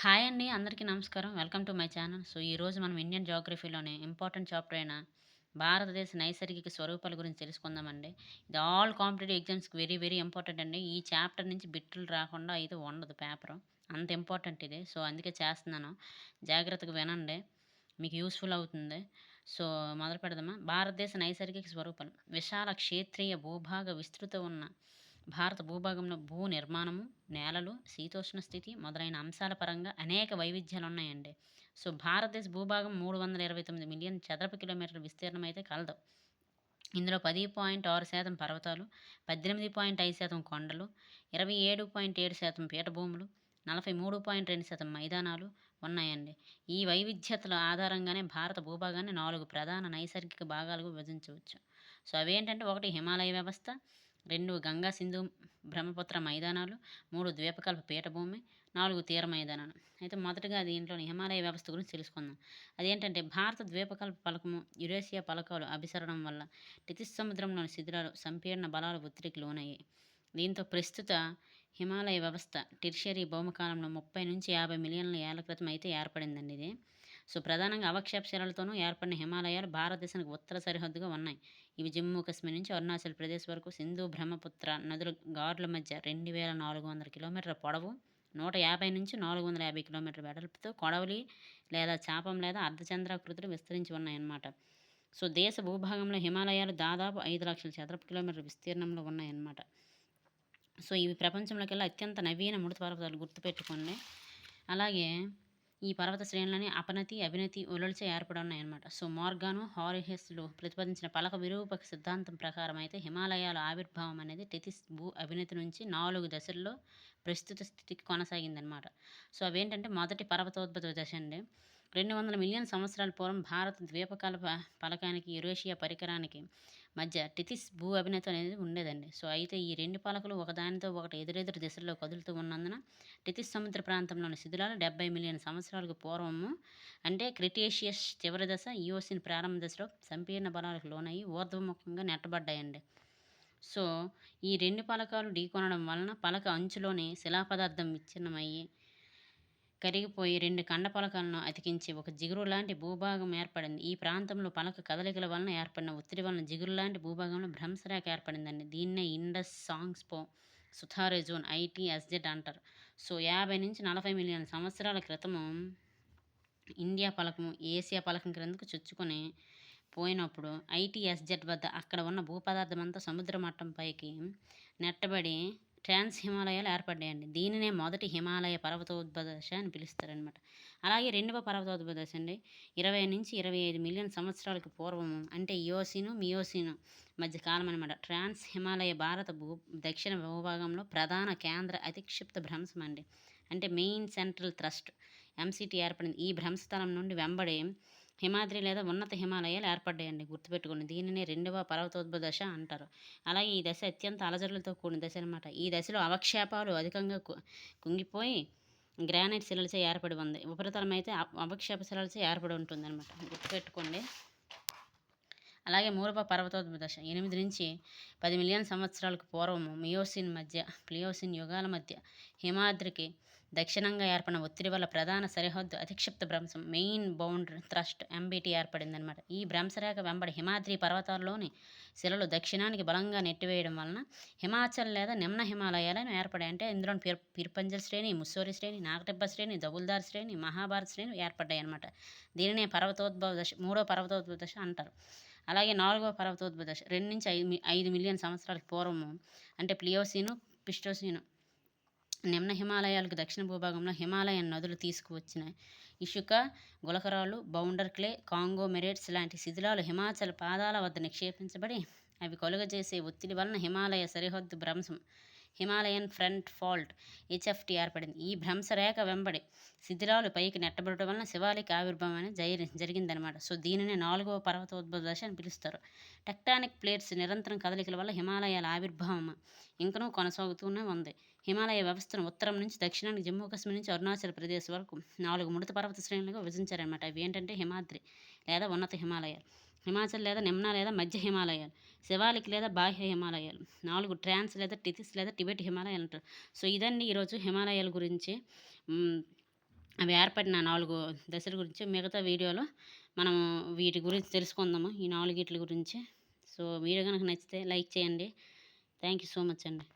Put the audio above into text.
Hi అండి. అందరికీ నమస్కారం. Welcome to my channel. So ఈరోజు మనం ఇండియన్ జాగ్రఫీలోనే ఇంపార్టెంట్ చాప్టర్ అయిన భారతదేశ నైసర్గిక స్వరూపాల గురించి తెలుసుకుందామండి. ఇది ఆల్ కాంపిటేటివ్ ఎగ్జామ్స్కి వెరీ వెరీ ఇంపార్టెంట్ అండి. ఈ చాప్టర్ నుంచి బిట్లు రాకుండా అయితే ఉండదు పేపర్. అంత ఇంపార్టెంట్ ఇది. సో అందుకే చేస్తున్నాను. జాగ్రత్తగా వినండి. మీకు యూస్ఫుల్ అవుతుంది. సో మొదలు పెడదామా? భారతదేశ నైసర్గిక స్వరూపాలు. విశాల క్షేత్రీయ భూభాగ విస్తృత ఉన్న భారత భూభాగంలో భూ నిర్మాణము నేలలు శీతోష్ణ స్థితి మొదలైన అంశాల పరంగా అనేక వైవిధ్యాలు ఉన్నాయండి సో భారతదేశ భూభాగం మూడు వందల ఇరవై తొమ్మిది మిలియన్ చదరపు కిలోమీటర్ల విస్తీర్ణం అయితే కలదు. ఇందులో పది పాయింట్ ఆరు శాతం పర్వతాలు పద్దెనిమిది పాయింట్ ఐదు శాతం కొండలు ఇరవై ఏడు పాయింట్ ఏడు శాతం పీఠభూములు నలభై మూడు పాయింట్ రెండు శాతం మైదానాలు ఉన్నాయండి. ఈ వైవిధ్యతల ఆధారంగానే భారత భూభాగాన్ని నాలుగు ప్రధాన నైసర్గిక భాగాలుగా విభజించవచ్చు. సో అవేంటంటే ఒకటి హిమాలయ వ్యవస్థ రెండు గంగా సింధు బ్రహ్మపుత్ర మైదానాలు మూడు ద్వీపకల్ప పీఠభూమి నాలుగు తీర మైదానాలు. అయితే మొదటగా దీంట్లోని హిమాలయ వ్యవస్థ గురించి తెలుసుకుందాం. అదేంటంటే భారత ద్వీపకల్ప పలకము యురేషియా పలకాలు అభిసరణం వల్ల టితిస్ సముద్రంలోని శిథిలాలు సంపీర్ణ బలాల ఒత్తిడికి లోనయ్యాయి. దీంతో ప్రస్తుత హిమాలయ వ్యవస్థ టిర్షరీ భౌమకాలంలో ముప్పై నుంచి యాభై మిలియన్ల ఏళ్ళ క్రితం అయితే ఏర్పడిందండి ఇది. సో ప్రధానంగా అవక్షేపశిలలతోనూ ఏర్పడిన హిమాలయాలు భారతదేశానికి ఉత్తర సరిహద్దుగా ఉన్నాయి. ఇవి జమ్మూ కాశ్మీర్ నుంచి అరుణాచల్ ప్రదేశ్ వరకు సింధు బ్రహ్మపుత్ర నదుల గార్ల మధ్య రెండు వేల నాలుగు వందల కిలోమీటర్ల పొడవు నూట యాభై నుంచి నాలుగు వందల యాభై కిలోమీటర్ల వెడల్పుతో కొడవలి లేదా చాపం లేదా అర్ధచంద్రాకృతులు విస్తరించి ఉన్నాయన్నమాట. సో దేశ భూభాగంలో హిమాలయాలు దాదాపు ఐదు లక్షల చదరపు కిలోమీటర్ల విస్తీర్ణంలో ఉన్నాయన్నమాట. సో ఇవి ప్రపంచంలోకెల్లా అత్యంత నవీన ముడత పర్వతాలు గుర్తుపెట్టుకోండి. అలాగే ఈ పర్వత శ్రేణులని అపనతి అభినతి ఉలల్చే ఏర్పడి ఉన్నాయన్నమాట సో మార్గాను హారిహెస్లు ప్రతిపాదించిన పలక విరూపక సిద్ధాంతం ప్రకారం అయితే హిమాలయాల ఆవిర్భావం అనేది టెతిస్ భూ అభినతి నుంచి నాలుగు దశల్లో ప్రస్తుత స్థితికి కొనసాగిందనమాట సో అవేంటంటే మొదటి పర్వతోద్భత దశ అండి. రెండు వందల మిలియన్ సంవత్సరాల పూర్వం భారత ద్వీపకల్ప పలకానికి యురేషియా పరికరానికి మధ్య టితిస్ భూ అభినేత అనేది ఉండేదండి. సో అయితే ఈ రెండు పలకలు ఒకదానితో ఒకటి ఎదురెదురు దిశల్లో కదులుతూ ఉన్నందున టితిస్ సముద్ర ప్రాంతంలోని శిథిలాలు డెబ్బై మిలియన్ సంవత్సరాలకు పూర్వము అంటే క్రిటేషియస్ చివరి దశ ఈయోసిన్ ప్రారంభ దశలో సంపీర్ణ బలాలకు లోనయ్యి ఊర్ధ్వముఖంగా నెట్టబడ్డాయండి. సో ఈ రెండు పలకాలు ఢీకొనడం వలన పలక అంచులోని శిలాపదార్థం విచ్ఛిన్నమయ్యి కరిగిపోయి రెండు కండ పలకలను అతికించి ఒక జిగురు లాంటి భూభాగం ఏర్పడింది. ఈ ప్రాంతంలో పలక కదలికల వలన ఏర్పడిన ఒత్తిడి వలన జిగురు లాంటి భూభాగంలో భ్రంశరేఖ ఏర్పడిందండి. దీన్నే ఇండస్ సాంగ్స్ పో సుథారే జోన్ ఐటీఎస్జెడ్ అంటారు. సో యాభై నుంచి నలభై మిలియన్ సంవత్సరాల క్రితము ఇండియా పలకము ఏసియా పలకం క్రిందకు చుచ్చుకొని పోయినప్పుడు ఐటీఎస్జెడ్ వద్ద అక్కడ ఉన్న భూపదార్థం అంతా సముద్ర మట్టం పైకి నెట్టబడి ట్రాన్స్ హిమాలయాలు ఏర్పడ్డాయండి. దీనినే మొదటి హిమాలయ పర్వతోద్భదశ అని పిలుస్తారనమాట అలాగే రెండవ పర్వతోద్భదశ అండి. ఇరవై నుంచి ఇరవై ఐదు మిలియన్ సంవత్సరాలకు పూర్వము అంటే యోసిను మియోసిను మధ్య కాలం అనమాట ట్రాన్స్ హిమాలయ భారత భూ దక్షిణ భూభాగంలో ప్రధాన కేంద్ర అతిక్షిప్త భ్రంశం అండి. అంటే మెయిన్ సెంట్రల్ థ్రస్ట్ ఎంసిటీ ఏర్పడింది. ఈ భ్రంశస్థలం నుండి వెంబడి హిమాద్రి లేదా ఉన్నత హిమాలయాలు ఏర్పడ్డాయండి గుర్తుపెట్టుకోండి. దీనిని రెండవ పర్వతోద్భవ దశ అంటారు. అలాగే ఈ దశ అత్యంత అలజడులతో కూడిన దశ అనమాట ఈ దశలో అవక్షేపాలు అధికంగా కుంగిపోయి గ్రానైట్ శిలలచే ఏర్పడి ఉంది. ఉపరితలం అయితే అవక్షేప శిలలచే ఏర్పడి ఉంటుంది అనమాట గుర్తుపెట్టుకోండి. అలాగే మూడవ పర్వతోద్భవ దశ. ఎనిమిది నుంచి పది మిలియన్ సంవత్సరాలకు పూర్వము మియోసిన్ మధ్య ప్లియోసిన్ యుగాల మధ్య హిమాద్రికి దక్షిణంగా ఏర్పడిన ఒత్తిడి వల్ల ప్రధాన సరిహద్దు అధిక్షిప్త భ్రంశం మెయిన్ బౌండరీ థ్రస్ట్ ఎంబీటీ ఏర్పడిందనమాట ఈ భ్రంశరేఖ వెంబడి హిమాద్రి పర్వతాల్లోని శిలలు దక్షిణానికి బలంగా నెట్టివేయడం వలన హిమాచల్ లేదా నిమ్న హిమాలయాలను ఏర్పడాయి. అంటే ఇందులో పిర్ పిర్పంజల్ శ్రేణి ముస్సోరి శ్రేణి నాగటిబ్బ శ్రేణి దబుల్దార్ శ్రేణి మహాభారత శ్రేణి ఏర్పడ్డాయి అనమాట దీనినే పర్వతోద్భవ దశ మూడో పర్వతోద్భవ దశ అంటారు. అలాగే నాలుగవ పర్వతోద్భవ దశ రెండు నుంచి ఐదు ఐదు మిలియన్ సంవత్సరాల పూర్వము. అంటే ప్లియోసీను పిస్టోసీను నిమ్న హిమాలయాలకు దక్షిణ భూభాగంలో హిమాలయన్ నదులు తీసుకువచ్చిన ఇసుక గులకరాలు బౌండర్ క్లే కాంగో మెరేట్స్ లాంటి శిథిలాలు హిమాచల్ పాదాల వద్ద నిక్షేపించబడి అవి కలుగజేసే ఒత్తిడి వలన హిమాలయ సరిహద్దు భ్రంశం హిమాలయన్ ఫ్రంట్ ఫాల్ట్ హెచ్ఎఫ్టి ఏర్పడింది. ఈ భ్రంశరేఖ వెంబడి శిథిలాలు పైకి నెట్టబడటం వలన శివాలిక ఆవిర్భావం అనేది జరి జరిగిందనమాట సో దీనిని నాలుగవ పర్వతోద్భవ దశ అని పిలుస్తారు. టెక్టానిక్ ప్లేట్స్ నిరంతరం కదలికల వల్ల హిమాలయాల ఆవిర్భావం ఇంకనూ కొనసాగుతూనే ఉంది. హిమాలయ వ్యవస్థను ఉత్తరం నుంచి దక్షిణానికి జమ్మూ కాశ్మీర్ నుంచి అరుణాచల్ ప్రదేశ్ వరకు నాలుగు ముడత పర్వత శ్రేణులుగా విభజించారనమాట అవి ఏంటంటే హిమాద్రి లేదా ఉన్నత హిమాలయాలు హిమాచల్ లేదా నిమ్న లేదా మధ్య హిమాలయాలు శివాలిక్ లేదా బాహ్య హిమాలయాలు నాలుగు ట్రాన్స్ లేదా టితిస్ లేదా టిబెట్ హిమాలయాలు అంటారు. సో ఇదండి ఈరోజు హిమాలయాల గురించి అవి ఏర్పడిన నాలుగు దశల గురించి మిగతా వీడియోలో మనం వీటి గురించి తెలుసుకుందాము ఈ నాలుగిట్ల గురించి. సో వీడియో కనుక నచ్చితే లైక్ చేయండి. థ్యాంక్ యూ సో మచ్ అండి.